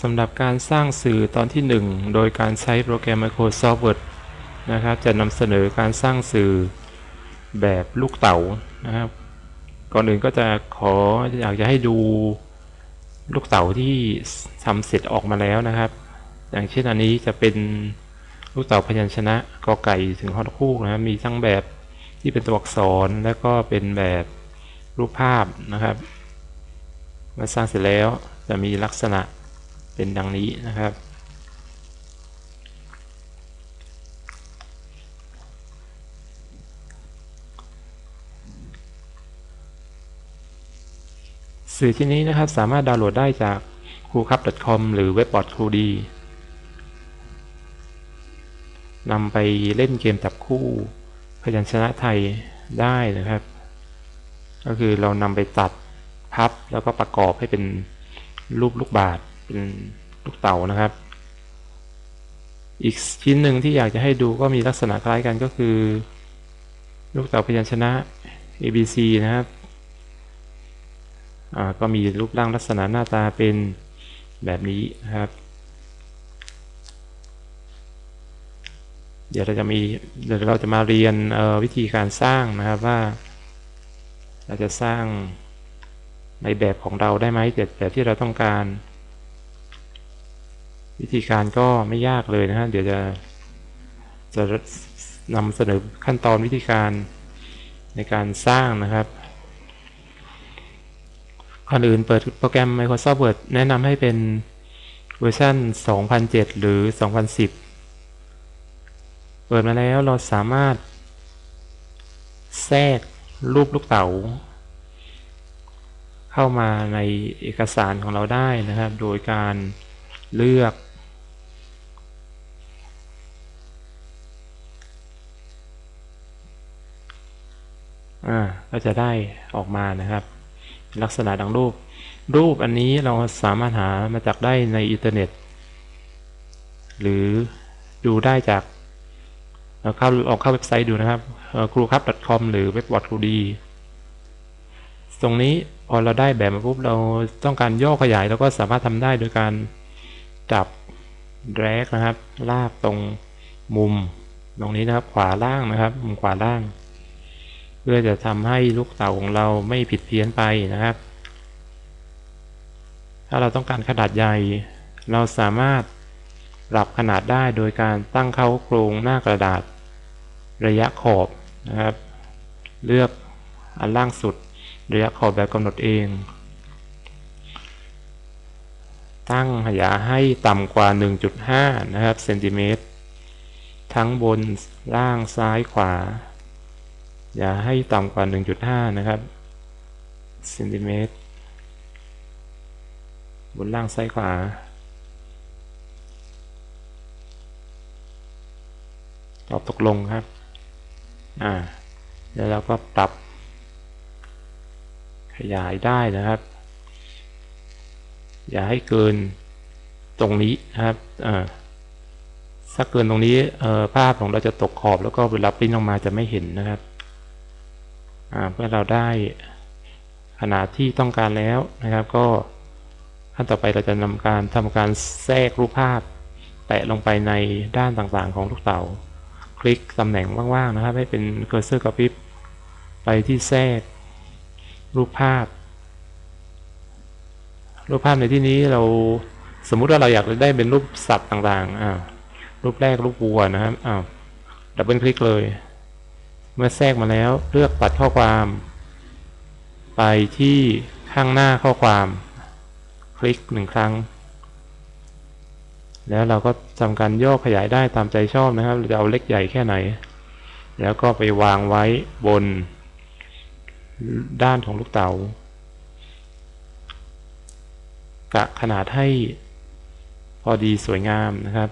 สำหรับการสร้างสื่อตอนที่ 1 โดยการใช้โปรแกรม Microsoft Word นะครับจะนำเสนอการสร้างสื่อแบบลูกเต๋านะครับ ก่อนอื่นก็จะขออยากจะให้ดูลูกเต๋าที่ทำเสร็จออกมาแล้วนะครับ อย่างเช่นอันนี้จะเป็นลูกเต๋าพยัญชนะกอไก่ถึงฮอดคู่นะครับมีทั้งแบบที่เป็นตัวอักษรแล้วก็เป็นแบบรูปภาพนะครับ เมื่อสร้างเสร็จแล้วจะมีลักษณะเป็นดังนี้นะครับ สื่อที่นี้นะครับสามารถดาวน์โหลดได้จากครูครับ .com หรือเว็บบอร์ดครูดีนำไปเล่นเกมจับคู่พยัญชนะไทยได้นะครับ ก็คือเรานำไปตัด พับแล้วก็ประกอบให้เป็นรูปลูกบาศเป็นลูกเต่านะครับ อีกชิ้นหนึ่งที่อยากจะให้ดูก็มีลักษณะคล้ายกันก็คือ ลูกเต่าพยัญชนะ ABC นะครับก็มีรูปร่างลักษณะหน้าตาเป็นแบบนี้นะครับ เดี๋ยวเราจะมีเดี๋ยวเราจะมาเรียนวิธีการสร้างนะครับว่า เราจะสร้าง ในแบบของเราได้ไหมแบบแบบที่เราต้องการ วิธีการก็ไม่ยากเลยนะฮะเดี๋ยวจะจะนำเสนอขั้นตอนวิธีการในการสร้างนะครับก่อนอื่นเปิดโปรแกรม Microsoft Word แนะนำให้เป็นเวอร์ชัน2007 หรือ 2010 เปิดมาแล้วเราสามารถแทรกรูปลูกเต๋า เข้ามาในเอกสารของเราได้นะครับ โดยการเลือก อ่า ก็จะได้ออกมานะครับ ลักษณะดังรูป รูปอันนี้เราสามารถหามาจากได้ในอินเทอร์เน็ต หรือดูได้จากเข้าออกเข้าเว็บไซต์ดูนะครับครูครับ .com หรือเว็บบอร์ดครูดี ตรงนี้ พอเราได้แบบมาปุ๊บเราต้องการย่อขยายเราก็สามารถทำได้โดยการจับแรกนะครับ ลากตรงมุม ตรงนี้นะครับขวาล่างนะครับ มุมขวาล่าง เพื่อจะทำให้ลูกเต่าของเราไม่ผิดเพี้ยนไปนะครับ ถ้าเราต้องการขนาดใหญ่ เราสามารถปรับขนาดได้โดยการตั้งเข้าโครงหน้ากระดาษ ระยะขอบนะครับ เลือกอันล่างสุด ระยะขอบแบบกำหนดเอง ตั้งขยะให้ต่ำกว่า 1.5 นะครับเซนติเมตรทั้งบนล่างซ้ายขวา อย่าให้ต่ำกว่า 1.5 นะครับเซนติเมตรบนล่างซ้ายขวา ตอบตกลงครับ อ่า แล้วเราก็ปรับ ขยายได้นะครับ อย่าให้เกินตรงนี้นะครับถ้าเกินตรงนี้ภาพของเราจะตกขอบแล้วก็เวลาปริ้นออกมาจะไม่เห็นนะครับเมื่อเราได้ขนาดที่ต้องการแล้วนะครับ ก็ขั้นต่อไปเราจะนำการทำการแทรกรูปภาพแปะลงไปในด้านต่างๆของลูกเต๋าคลิกตำแหน่งว่างๆนะครับ ให้เป็นเคอร์เซอร์กระพริบไปที่แทรก รูปภาพ รูปภาพในที่นี้เราสมมุติว่าเราอยากได้เป็นรูปสัตว์ต่างๆอ่ารูปแรกรูปวัวนะครับอ้าวดับเบิลคลิกเลย เมื่อแทรกมาแล้วเลือกตัดข้อความ ไปที่ข้างหน้าข้อความ คลิกหนึ่งครั้ง แล้วเราก็ทำการย่อขยายได้ตามใจชอบนะครับเราจะเอาเล็กใหญ่แค่ไหน แล้วก็ไปวางไว้บน ด้านของลูกเต๋ากะขนาดให้พอดีสวยงามนะครับ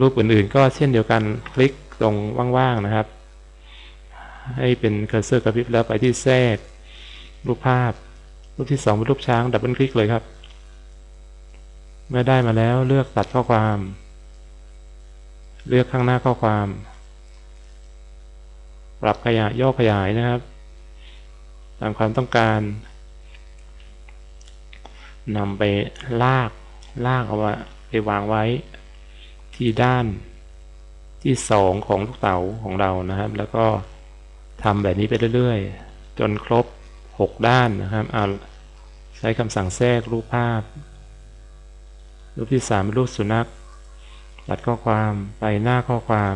รูปอื่นๆก็เช่นเดียวกันคลิกตรงว่างๆนะครับ ให้เป็นเคอร์เซอร์กระพริบแล้วไปที่แทรกรูปภาพ รูปที่2เป็นรูปช้างดับเบิลคลิกเลยครับ เมื่อได้มาแล้วเลือกตัดข้อความ เลือกข้างหน้าข้อความ ปรับขยายย่อขยายนะครับ ตามความต้องการนำไปลากลากเอาไปวางไว้ที่ด้านที่สองของลูกเต๋าของเรานะครับ แล้วก็ทำแบบนี้ไปเรื่อยๆ จนครบ 6 ด้านนะครับเอาใช้คำสั่งแทรกรูปภาพ รูปที่3เป็นรูปสุนัขตัดข้อความไปหน้าข้อความ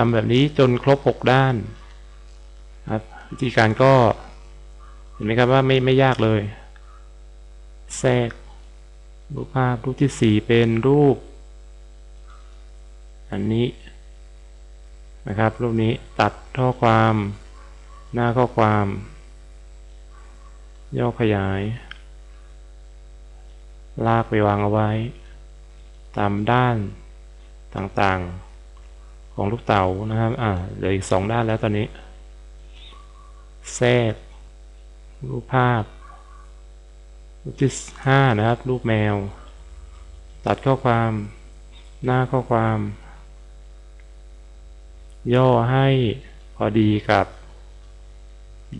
ทำแบบนี้จนครบ 6 ด้านครับวิธีการก็ เห็นไหมครับว่าไม่ไม่ยากเลย แทรกรูปภาพรูปที่ 4 เป็นรูป อันนี้นะครับ รูปนี้ตัดข้อความหน้าข้อความ ย่อขยาย ลากไปวางเอาไว้ ตามด้านต่างๆ ของลูกเต๋านะครับ อ่าเหลืออีกสองด้านแล้วตอนนี้ แทรก รูปภาพ รูปที่ห้านะครับ รูปแมว ตัดข้อความ หน้าข้อความ ย่อให้พอดีกับ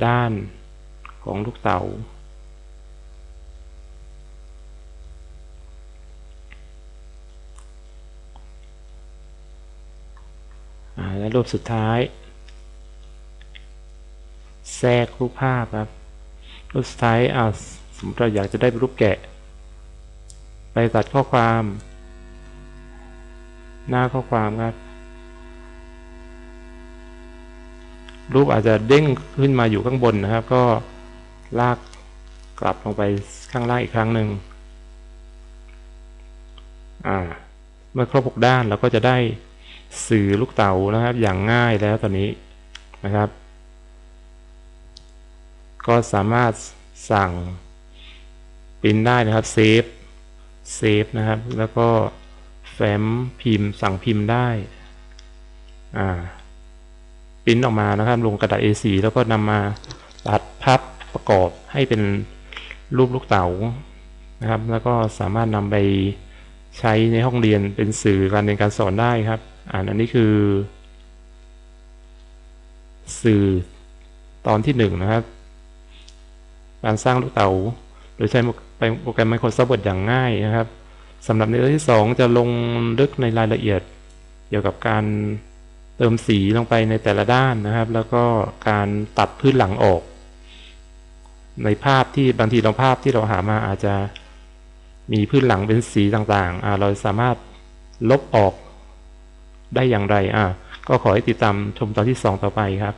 ด้านของลูกเต๋า และรูปสุดท้าย แทรกรูปภาพครับ รูปสุดท้ายอ่าสมมติเราอยากจะได้รูปแกะ ไปตัดข้อความ หน้าข้อความครับ รูปอาจจะเด้งขึ้นมาอยู่ข้างบนนะครับ ก็ลากกลับลงไปข้างล่างอีกครั้งหนึ่ง อ่า เมื่อครบ6ด้านเราก็จะได้ สื่อลูกเต๋านะครับ อย่างง่ายแล้วตอนนี้นะครับ ก็สามารถสั่งปริ้นได้นะครับเซฟเซฟนะครับ แล้วก็แฟ้มพิมพ์สั่งพิมพ์ได้อ่าปริ้นออกมานะครับ ลงกระดาษ A4 แล้วก็นำมาตัดพับประกอบให้เป็นรูปลูกเต๋านะครับ แล้วก็สามารถนำไปใช้ในห้องเรียนเป็นสื่อการเรียนการสอนได้ครับ อันนี้คือ สื่อตอนที่หนึ่งนะครับ การสร้างลูกเต๋าโดยใช้โปรแกรม Microsoft Word อย่างง่ายนะครับสำหรับในเรื่องที่ 2 จะลงลึกในรายละเอียด เกี่ยวกับการเติมสีลงไปในแต่ละด้านนะครับ แล้วก็การตัดพื้นหลังออก ในภาพที่บางทีเราภาพที่เราหามาอาจจะมีพื้นหลังเป็นสีต่างๆอ่าเราสามารถลบออก ได้อย่างไรอ่าก็ขอให้ติดตามชมตอนที่ 2 ต่อไปครับ